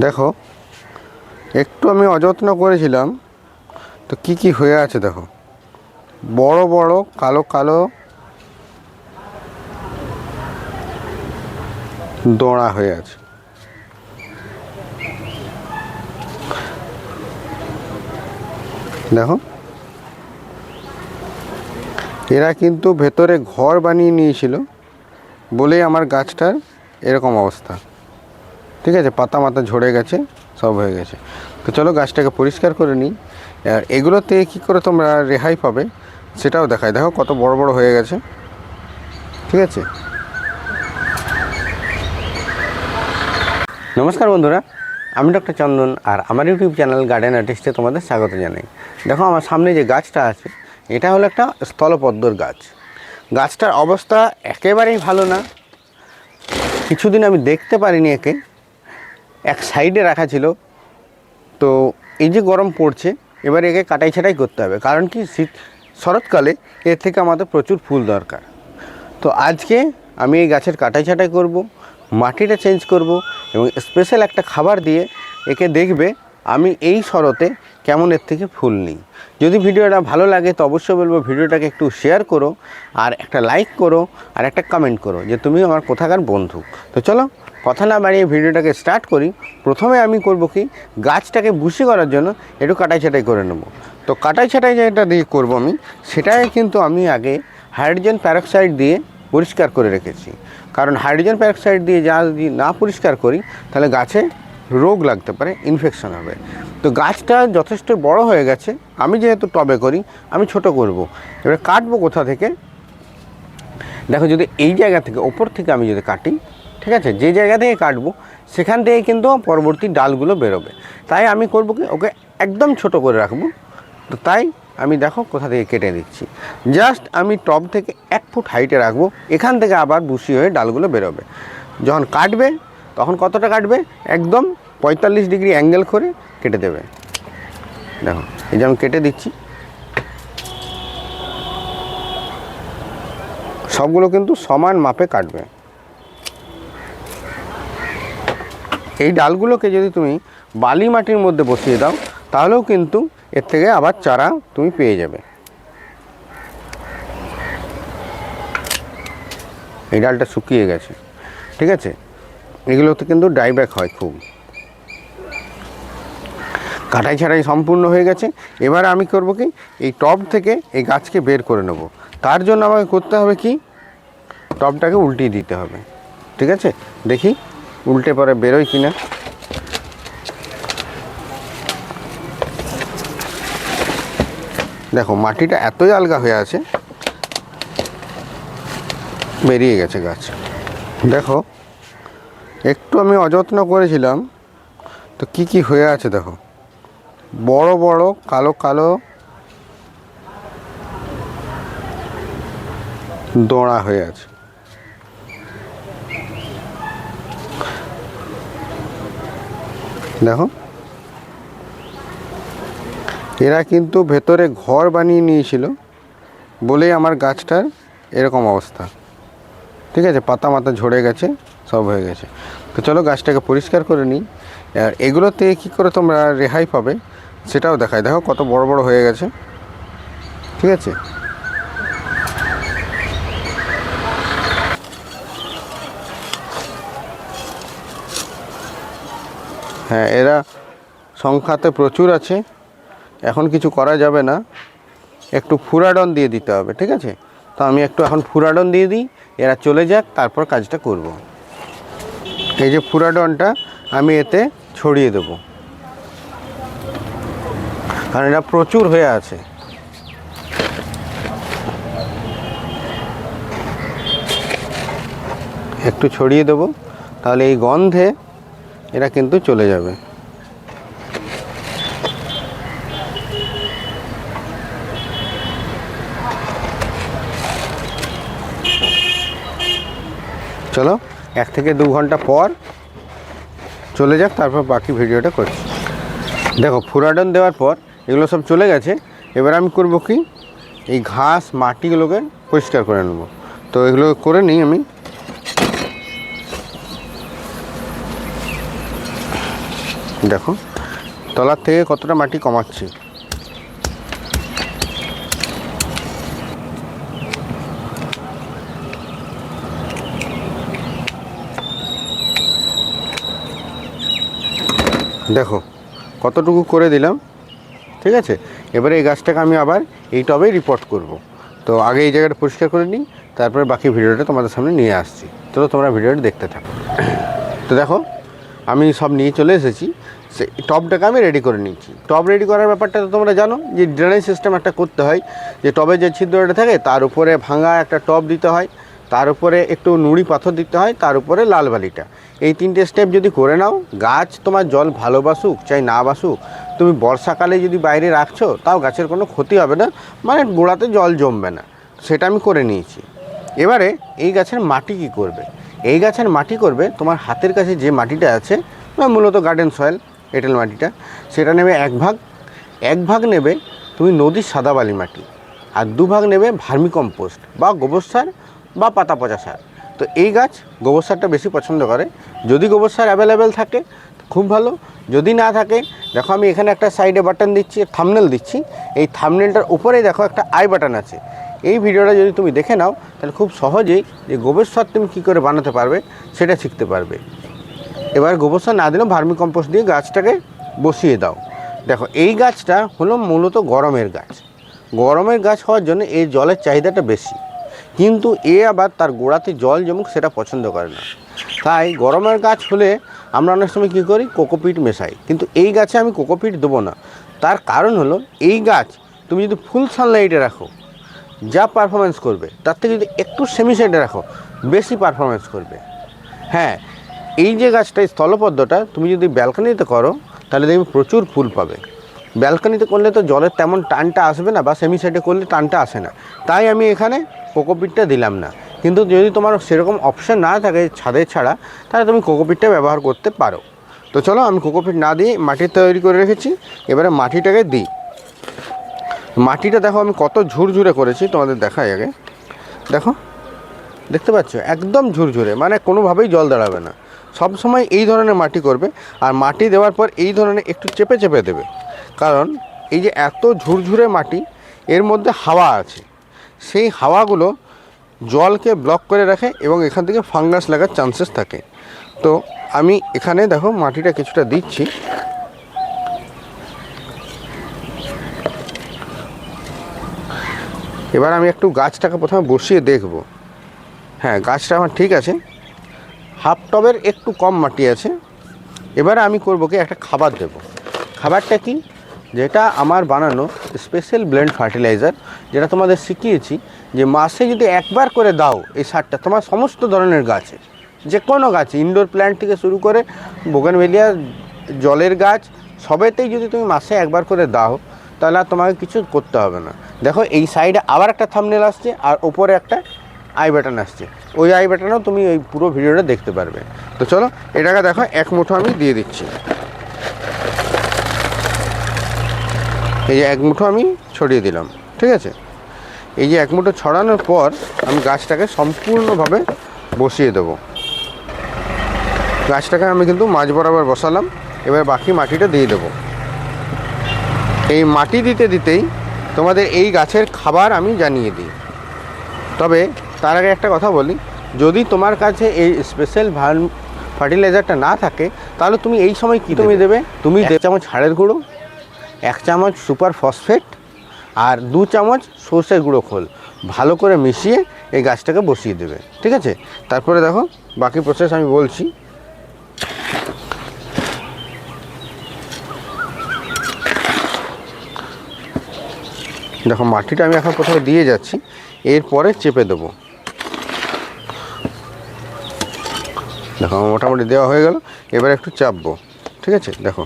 দেখো, একটু আমি অযত্ন করেছিলাম, তো কি কি হয়ে আছে দেখো। বড় বড়, কালো কালো দোঁড়া হয়ে আছে। দেখো, এরা কিন্তু ভেতরে ঘর বানিয়ে নিয়েছিল বলেই আমার গাছটার এরকম অবস্থা। ঠিক আছে, পাতা মাতা ঝরে গেছে, সব হয়ে গেছে। তো চলো গাছটাকে পরিষ্কার করে নিই। আর এগুলোতে কী করে তোমরা রেহাই পাবে, সেটাও দেখায় দেখো কত বড় বড় হয়ে গেছে। ঠিক আছে? নমস্কার বন্ধুরা, আমি ডক্টর চন্দন আর আমার ইউটিউব চ্যানেল গার্ডেন আর্টিস্টে তোমাদের স্বাগত জানাই। দেখো আমার সামনে যে গাছটা আছে, এটা হলো একটা স্থলপদ্মর গাছ। গাছটার অবস্থা একেবারেই ভালো না। কিছুদিন আমি দেখতে পারিনি একে। এক সাইডে রাখা ছিল। তো এই যে গরম পড়ছে, এবার একে কাটাই ছাটাই করতে হবে। কারণ কি, শীত, শরৎকালে এর থেকে আমাদের প্রচুর ফুল দরকার। তো আজকে আমি এই গাছের কাটাই ছাটাই করব, মাটিটা চেঞ্জ করব এবং স্পেশাল একটা খাবার দিয়ে একে দেখবে আমি এই শরতে কেমন এর থেকে ফুল নিই। যদি ভিডিওটা ভালো লাগে তো অবশ্যই বলব ভিডিওটাকে একটু শেয়ার করো, আর একটা লাইক করো, আর একটা কমেন্ট করো যে তুমি আমার কোথাকার বন্ধু। তো চলো, কথা না বাড়িয়ে ভিডিওটাকে স্টার্ট করি। প্রথমে আমি করব কি, গাছটাকে বুশি করার জন্য একটু কাটাই ছাটাই করে নেব। তো কাটাই ছাটাই যেটা দিয়ে করব আমি, সেটাই কিন্তু আমি আগে হাইড্রোজেন প্যারক্সাইড দিয়ে পরিষ্কার করে রেখেছি। কারণ হাইড্রোজেন প্যারক্সাইড দিয়ে যা যদি না পরিষ্কার করি, তাহলে গাছে রোগ লাগতে পারে ইনফেকশন হবে। তো গাছটা যথেষ্ট বড় হয়ে গেছে, আমি যেহেতু টবে করি, আমি ছোট করব। এবার কাটবো কোথা থেকে? দেখো যদি এই জায়গা থেকে, ওপর থেকে আমি যদি কাটি, ঠিক আছে? যে জায়গা থেকে কাটবো, সেখান থেকে কিন্তু পরবর্তী ডালগুলো বেরোবে। তাই আমি করব কি, ওকে একদম ছোট করে রাখব। তো তাই আমি দেখো কোথা থেকে কেটে দিচ্ছি। জাস্ট আমি টব থেকে এক ফুট হাইটে রাখব, এখান থেকে আবার বুসি হয়ে ডালগুলো বেরোবে। যখন কাটবে তখন কতটা কাটবে? একদম পঁয়তাল্লিশ ডিগ্রি অ্যাঙ্গেল করে কেটে দেবে। দেখো, এই যে আমি কেটে দিচ্ছি। সবগুলো কিন্তু সমান মাপে কাটবে। এই ডালগুলোকে যদি তুমি বালি মাটির মধ্যে বসিয়ে দাও, তাহলেও কিন্তু এর থেকে আবার চারা তুমি পেয়ে যাবে। এই ডালটা শুকিয়ে গেছে। ঠিক আছে? এগুলোতে কিন্তু ডাইব্যাক হয় খুব। কাটাই ছাড়াই সম্পূর্ণ হয়ে গেছে। এবার আমি করব কি, এই টব থেকে এই গাছকে বের করে নেব। তার জন্য আমাকে করতে হবে কি টবটাকে উল্টিয়ে দিতে হবে। ঠিক আছে? দেখি, উল্টে পরে বেরোয় কি না দেখো, মাটিটা এতই আলগা হয়ে আছে, বেরিয়ে গেছে গাছ। দেখো একটু আমি অযত্ন করেছিলাম। তো কি কি হয়ে আছে দেখো। বড় বড়, কালো কালো। দোঁড়া হয়ে আছে। দেখো। এরা কিন্তু ভেতরে ঘর বানিয়ে নিয়েছিল বলেই আমার গাছটার এরকম অবস্থা। ঠিক আছে, পাতা মাতা ঝরে গেছে। সব হয়ে গেছে। তো চলো গাছটাকে পরিষ্কার করে নিই। আর এগুলোতে কী করে তোমরা রেহাই পাবে সেটাও দেখায় দেখো কত বড় বড় হয়ে গেছে। ঠিক আছে? হ্যাঁ এরা সংখ্যাতে প্রচুর আছে। এখন কিছু করা যাবে না। একটু ফুরাডন দিয়ে দিতে হবে, ঠিক আছে? তো আমি একটু এখন ফুরাডন দিয়ে দিই। এরা চলে যাক, তারপর কাজটা করব। এই যে ফুরাডনটা আমি এতে ছড়িয়ে দেব। কারণ এটা প্রচুর হয়ে আছে। একটু ছড়িয়ে দেবো, তাহলে এই গন্ধে এরা কিন্তু চলে যাবে। চলো এক থেকে দু ঘণ্টা পর চলে যাক, তারপর বাকি ভিডিওটা করছি। দেখো, ফুরাডন দেওয়ার পর এগুলো সব চলে গেছে। এবার আমি করব কি? এই ঘাস, মাটিগুলোকে পরিষ্কার করে নেব। তো এগুলো করে নিই আমি। দেখো, তলার থেকে কতটা মাটি কমাচ্ছি? দেখো, কতটুকু করে দিলাম, ঠিক আছে? এবারে এই গাছটাকে আমি আবার এই টবেই রিপোর্ট করব। তো আগে এই জায়গাটা পরিষ্কার করে নিই, তারপরে বাকি ভিডিওটা তোমাদের সামনে নিয়ে আসছি। চলো তোমরা ভিডিওটা দেখতে থাকো। তো দেখো, আমি সব নিয়ে চলে এসেছি, সে টবটাকে আমি রেডি করে নিচ্ছি টব রেডি করার ব্যাপারটা তো তোমরা জানো, যে ড্রেনেজ সিস্টেম একটা করতে হয়, যে টবে যে ছিদ্রটা থাকে, তার উপরে ভাঙা একটা টব দিতে হয় তার উপরে একটু নুড়ি পাথর দিতে হয়, তার উপরে লাল বালিটা। এই তিনটে স্টেপ যদি করে নাও, গাছ তোমার জল ভালোবাসুক চাই না বাসুক, তুমি বর্ষাকালে যদি বাইরে রাখছো, তাও গাছের কোনো ক্ষতি হবে না মানে গোড়াতে জল জমবে না। সেটা আমি করে নিয়েছি। এবারে এই গাছের মাটি কি করবে? এই গাছের মাটি করবে, তোমার হাতের কাছে যে মাটিটা আছে মূলত গার্ডেন সয়েল এঁটেল মাটিটা, সেটা নেবে এক ভাগ। এক ভাগ নেবে তুমি নদীর সাদা বালি মাটি, আর দু ভাগ নেবে ভার্মি কম্পোস্ট বা গোবর সার বা পাতা পচা সার। তো এই গাছ গোবর সারটা বেশি পছন্দ করে। যদি গোবর সার অ্যাভেলেবেল থাকে, খুব ভালো। যদি না থাকে, দেখো আমি এখানে একটা সাইডে বাটন দিচ্ছি থামনেল দিচ্ছি। এই থামনেলটার উপরেই দেখো একটা আই বাটন আছে। এই ভিডিওটা যদি তুমি দেখে নাও, তাহলে খুব সহজেই যে গোবর সার তুমি কী করে বানাতে পারবে, সেটা শিখতে পারবে। এবার গোবর সার না দিলেও ভার্মি কম্পোস্ট দিয়ে গাছটাকে বসিয়ে দাও। দেখো, এই গাছটা হলো মূলত গরমের গাছ। গরমের গাছ হওয়ার জন্য এই জলের চাহিদাটা বেশি। কিন্তু এ আবার তার গোড়াতে জল জমুক সেটা পছন্দ করে না। তাই গরমের গাছ হলে আমরা অনেক সময় কী করি? কোকোপিট মেশাই। কিন্তু এই গাছে আমি কোকোপিট দেবো না। তার কারণ হলো, এই গাছ তুমি যদি ফুল সানলাইটে রাখো, যা পারফরমেন্স করবে, তার থেকে যদি একটু সেমি সাইডে রাখো, বেশি পারফরমেন্স করবে। হ্যাঁ এই যে গাছটা স্থলপদ্মটা তুমি যদি ব্যালকনিতে করো, তাহলে দেখবে প্রচুর ফুল পাবে। ব্যালকনিতে করলে তো জলের তেমন টানটা আসবে না বা সেমি সাইডে করলে টানটা আসে না। তাই আমি এখানে কোকোপিটটা দিলাম না। কিন্তু যদি তোমার সেরকম অপশান না থাকে ছাদে ছাড়া, তাহলে তুমি কোকোপিটটা ব্যবহার করতে পারো। তো চলো আমি কোকোপিট না দিয়ে মাটির তৈরি করে রেখেছি। এবারে মাটিটাকে দিই। মাটিটা দেখো আমি কত ঝুরঝুরে করেছি, তোমাদের দেখাই আগে। দেখো, দেখতে পাচ্ছ? একদম ঝুরঝুরে মানে কোনোভাবেই জল দাঁড়াবে না। সব সময় এই ধরনের মাটি করবে, আর মাটি দেওয়ার পর এই ধরনের একটু চেপে চেপে দেবে। কারণ এই যে এত ঝুরঝুরে মাটি, এর মধ্যে হাওয়া আছে। সেই হাওয়াগুলো জলকে ব্লক করে রাখে এবং এখান থেকে ফাঙ্গাস লাগার চান্সেস থাকে। তো আমি এখানে দেখো মাটিটা কিছুটা দিচ্ছি। এবার আমি একটু গাছটাকে প্রথমে বসিয়ে দেখব। হ্যাঁ গাছটা আমার ঠিক আছে। হাফ টবের একটু কম মাটি আছে। এবারে আমি করব কি, একটা খাবার দেব। খাবারটা কি? যেটা আমার বানানো স্পেশাল ব্লেন্ড ফার্টিলাইজার যেটা তোমাদের শিখিয়েছি যে মাসে যদি একবার করে দাও এই সারটা, তোমার সমস্ত ধরনের গাছে যে কোনো গাছে ইনডোর প্ল্যান্ট থেকে শুরু করে বোগানভেলিয়া জলের গাছ, সবেতেই যদি তুমি মাসে একবার করে দাও, তাহলে আর তোমাকে কিছু করতে হবে না। দেখো, এই সাইডে আবার একটা থামনেল আসছে, আর ওপরে একটা আই বাটন আসছে। ওই আই বাটনেও তুমি ওই পুরো ভিডিওটা দেখতে পারবে। তো চলো, এটাকে দেখো, এক মুঠো আমি দিয়ে দিচ্ছি। এই যে এক মুঠো আমি ছড়িয়ে দিলাম ঠিক আছে? এই যে এক মুঠো ছড়ানোর পর আমি গাছটাকে সম্পূর্ণভাবে বসিয়ে দেবো। গাছটাকে আমি কিন্তু মাঝ বরাবর বসালাম এবার বাকি মাটিটা দিয়ে দেবো। এই মাটি দিতে দিতেই তোমাদের এই গাছের খাবার আমি জানিয়ে দিই। তবে তার আগে একটা কথা বলি যদি তোমার কাছে এই স্পেশাল ভার্ম ফার্টিলাইজারটা না থাকে তাহলে তুমি এই সময় কী তুমি দেবে? তুমি এক চামচ হাড়ের গুঁড়ো এক চামচ সুপার ফসফেট আর দু চামচ সর্ষের গুঁড়ো খোল। ভালো করে মিশিয়ে এই গাছটাকে বসিয়ে দেবে, ঠিক আছে? তারপরে দেখো, বাকি প্রসেস আমি বলছি। দেখো, মাটিটা আমি এখন প্রথমে দিয়ে যাচ্ছি, এরপরে চেপে দেবো। দেখো, মোটামুটি দেওয়া হয়ে গেল, এবার একটু চাপবো, ঠিক আছে? দেখো,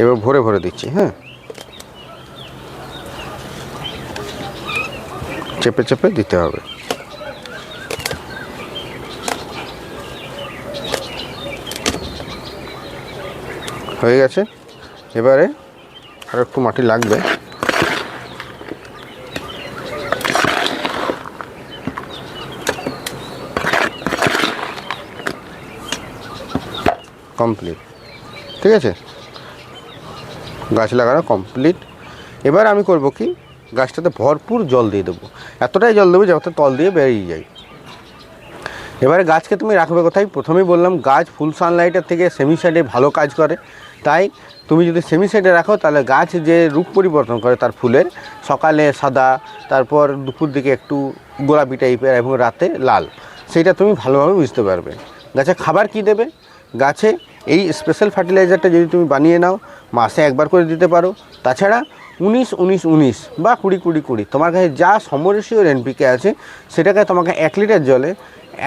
এবার ভরে ভরে দিচ্ছি হ্যাঁ? চেপে চেপে দিতে হবে। হয়ে গেছে। এবারে আর একটু মাটি লাগবে। কমপ্লিট। ঠিক আছে? গাছ লাগানো কমপ্লিট। এবার আমি করব কি? গাছটাতে ভরপুর জল দিয়ে দেবো। এতটাই জল দেবো যাতে তল দিয়ে বেরিয়ে যায়। এবারে গাছকে তুমি রাখবে কোথায়? প্রথমেই বললাম, গাছ ফুল সানলাইটের থেকে সেমি সাইডে ভালো কাজ করে। তাই তুমি যদি সেমি সাইডে রাখো, তাহলে গাছ যে রূপ পরিবর্তন করে তার ফুলের, সকালে সাদা, তারপর দুপুর দিকে একটু গোলাপি টাইপের এবং রাতে লাল, সেইটা তুমি ভালোভাবে বুঝতে পারবে। গাছে খাবার কি দেবে? গাছে এই স্পেশাল ফার্টিলাইজারটা যদি তুমি বানিয়ে নাও, মাসে একবার করে দিতে পারো। তাছাড়া উনিশ উনিশ উনিশ বা কুড়ি কুড়ি কুড়ি। তোমার কাছে যা সমরেশীয় এনপিকে আছে, সেটাকে তোমাকে এক লিটার জলে,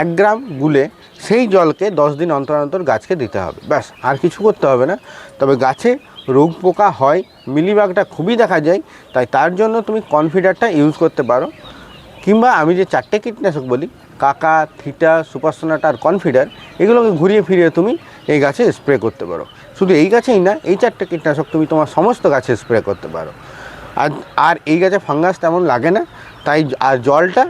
এক গ্রাম গুলে সেই জলকে দশ দিন অন্তর অন্তর গাছকে দিতে হবে। ব্যাস, আর কিছু করতে হবে না। তবে গাছে রোগ পোকা হয়, মিলিবাগটা খুবই দেখা যায়, তাই তার জন্য তুমি কনফিডারটা ইউজ করতে পারো। কিংবা আমি যে চারটে কীটনাশক বলি, কাকা, থিটা, সুপারসোনাটা আর কনফিডার, এগুলোকে ঘুরিয়ে ফিরিয়ে তুমি এই গাছে স্প্রে করতে পারো। শুধু এই গাছেই না, এই চারটে কীটনাশক তুমি তোমার সমস্ত গাছে স্প্রে করতে পারো। আর আর এই গাছে ফাঙ্গাস তেমন লাগে না, তাই আর জলটা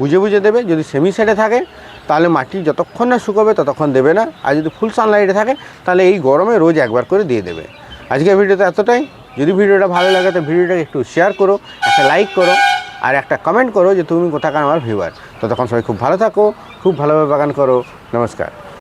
বুঝে বুঝে দেবে, যদি সেমি সাইডে থাকে, তাহলে মাটি যতক্ষণ না শুকোবে ততক্ষণ দেবে না, আর যদি ফুল সানলাইটে থাকে, তাহলে এই গরমে রোজ একবার করে দিয়ে দেবে। আজকের ভিডিওতে এতটাই, যদি ভিডিওটা ভালো লাগে তো ভিডিওটাকে একটু শেয়ার করো, একটা লাইক করো, আর একটা কমেন্ট করো যে তুমি কোথাকার আমার ভিউয়ার ততক্ষণ সবাই খুব ভালো থাকো, খুব ভালোভাবে বাগান করো, নমস্কার।